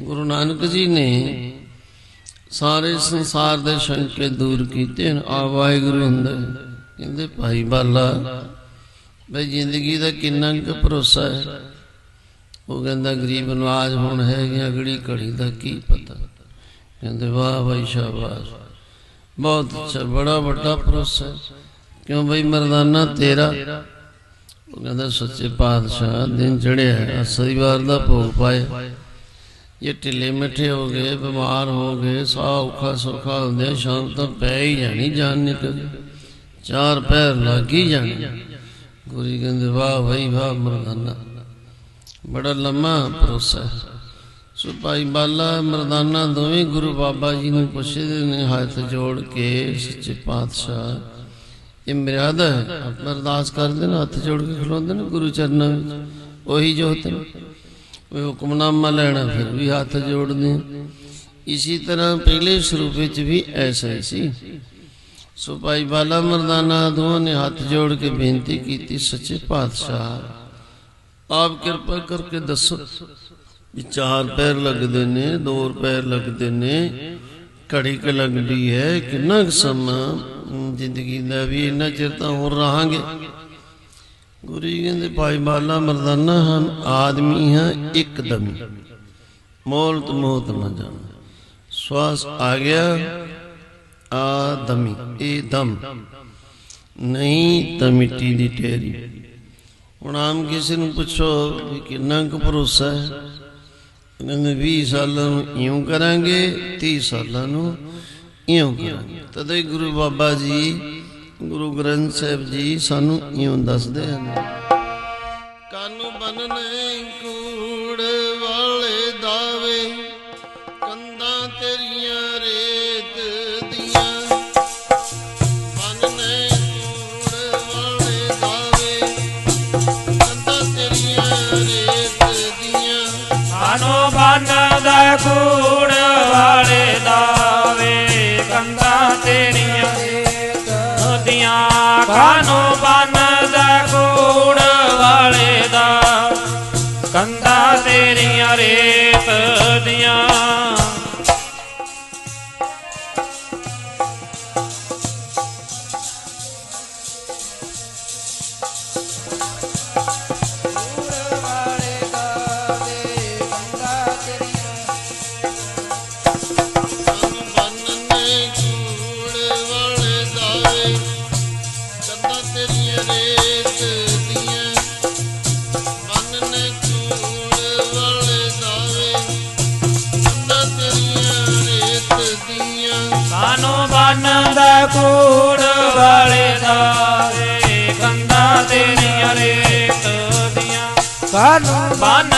ਗੁਰੂ ਨਾਨਕ ਜੀ ਨੇ ਸਾਰੇ ਸੰਸਾਰ ਦੇ ਸ਼ੰਕੇ ਦੂਰ ਕੀਤੇ ਆ ਵਾਹਿਗੁਰੂ ਹੁੰਦਾ ਕਹਿੰਦੇ, ਭਾਈ ਬਾਲਾ, ਬਈ ਜ਼ਿੰਦਗੀ ਦਾ ਕਿੰਨਾ ਕੁ ਭਰੋਸਾ ਹੈ? ਉਹ ਕਹਿੰਦਾ, ਗਰੀਬ ਨਵਾਜ ਹੁਣ ਹੈਗੇ ਅਗੜੀ ਘੜੀ ਦਾ ਕੀ ਪਤਾ? ਕਹਿੰਦੇ, ਵਾਹ ਭਾਈ ਸ਼ਾਬਾਸ਼, ਬਹੁਤ ਅੱਛਾ, ਬੜਾ ਵੱਡਾ ਭਰੋਸਾ ਕਿਉਂ ਬਈ ਮਰਦਾਨਾ ਤੇਰਾ? ਉਹ ਕਹਿੰਦਾ, ਸੱਚੇ ਪਾਤਸ਼ਾਹ, ਦਿਨ ਚੜਿਆ ਹੈ ਸਰੀਵਾਰ ਦਾ ਭੋਗ ਪਾਇਆ ਇਹ ਢਿੱਲੇ ਮਿੱਠੇ ਹੋ ਗਏ, ਬਿਮਾਰ ਹੋ ਗਏ, ਸਾਹ ਔਖਾ ਸੌਖਾ ਹੁੰਦੇ, ਸ਼ਾਮ ਤੱਕ ਪੈ ਹੀ ਜਾਣੀ ਜਾਨ ਨਿਕਲ ਚਾਰ ਪੈਰ ਲੱਗ ਹੀ ਜਾਣੇ। ਗੁਰੂ ਕਹਿੰਦੇ, ਵਾਹ ਭਾਈ ਵਾਹ ਮਰਦਾਨਾ। ਬੜਾ ਲੰਮਾ ਭਰੋਸਾ ਹੈ। ਸੋ ਭਾਈ ਬਾਲਾ ਮਰਦਾਨਾ ਦੋਵੇਂ ਗੁਰੂ ਬਾਬਾ ਜੀ ਨੂੰ ਪੁੱਛਦੇ ਨੇ, ਹੱਥ ਜੋੜ ਕੇ, ਸੱਚੇ ਪਾਤਸ਼ਾਹ। ਇਹ ਮਰਿਆਦਾ ਹੈ। ਆਪਣਾ ਅਰਦਾਸ ਕਰਦੇ ਨੇ, ਹੱਥ ਜੋੜ ਕੇ ਖਲੋਂਦੇ ਨੇ ਗੁਰੂ ਚਰਨਾਂ ਵਿੱਚ। ਉਹੀ ਜੋਤ ਨੇ ਉਹ ਹੁਕਮਨਾਮਾ ਲੈਣਾ ਫਿਰ ਵੀ ਹੱਥ ਜੋੜਦੇ ਆ। ਇਸੀ ਤਰ੍ਹਾਂ ਪਹਿਲੇ ਸਰੂਪ ਵਿੱਚ ਵੀ ਐਸਾ ਹੀ ਸੀ ਸੋ ਭਾਈ ਬਾਲਾ ਮਰਦਾਨਾ ਦੋਵਾਂ ਨੇ ਹੱਥ ਜੋੜ ਕੇ ਬੇਨਤੀ ਕੀਤੀ ਸੱਚੇ ਪਾਤਸ਼ਾਹ ਆਪ ਕਿਰਪਾ ਕਰਕੇ ਦੱਸੋ ਵੀ ਚਾਰ ਪੈਰ ਲੱਗਦੇ ਨੇ ਦੋ ਪੈਰ ਲੱਗਦੇ ਨੇ ਘੜੀ ਕ ਲੱਗਦੀ ਹੈ ਕਿੰਨਾ ਕੁ ਸਮਾਂ ਅਮ, ਜ਼ਿੰਦਗੀ ਦਾ ਵੀ ਇੰਨਾ ਚਿਰ ਤਾਂ ਹੋਰ ਰਹਾਂਗੇ ਗੁਰੂ ਜੀ ਕਹਿੰਦੇ, ਭਾਈ ਬਾਲਾ ਮਰਦਾਨਾ ਹਨ, ਆਦਮੀ ਹਾਂ ਇੱਕਦਮ ਮੋਲਤ ਮੋਤ ਨਾ ਜਾਣ। ਸਵਾਸ ਆ ਗਿਆ ਆਦਮੀ ਇਹ ਦਮ। ਨਹੀਂ ਤਾਂ ਮਿੱਟੀ ਦੀ ਢੇਰੀ। ਹੁਣ ਆਮ ਕਿਸੇ ਨੂੰ ਪੁੱਛੋ ਵੀ ਕਿੰਨਾ ਕੁ ਭਰੋਸਾ ਹੈ। ਕਹਿੰਦੇ 20 ਸਾਲਾਂ ਨੂੰ ਇਉਂ ਕਰਾਂਗੇ 30 ਸਾਲਾਂ ਨੂੰ ਇਉਂ ਕਰਾਂਗੇ। ਤਦੇ ਗੁਰੂ ਬਾਬਾ ਜੀ ਗੁਰੂ ਗ੍ਰੰਥ ਸਾਹਿਬ ਜੀ ਸਾਨੂੰ ਇਉਂ ਦੱਸਦੇ ਹਨ। ਕਾਨੂੰ ਬੰਨਨੇ ਕੂੜ ਵਾਲੇ ਦਾਵੇ ਕੰਦਾਂ ਤੇਰੀਆਂ ਰੇਤ ਦੀਆਂ। ਬੰਨਨੇ ਕੂੜ ਵਾਲੇ ਦਾਵੇ ਕੰਦਾਂ ਤੇਰੀਆਂ ਰੇਤ ਦੀਆਂ। ਆਨੋ ਬੰਨ ਦਾ ਕੂੜ ਕਾਨੋ ਦਾ ਕੂੜ ਵਾਲੇ ਦਾਵੇ ਕੰਦਾ ਤੇਰੀਆਂ ਰੇਤ ਦੀਆਂ। ਕਾਨੋ ਬੰਨ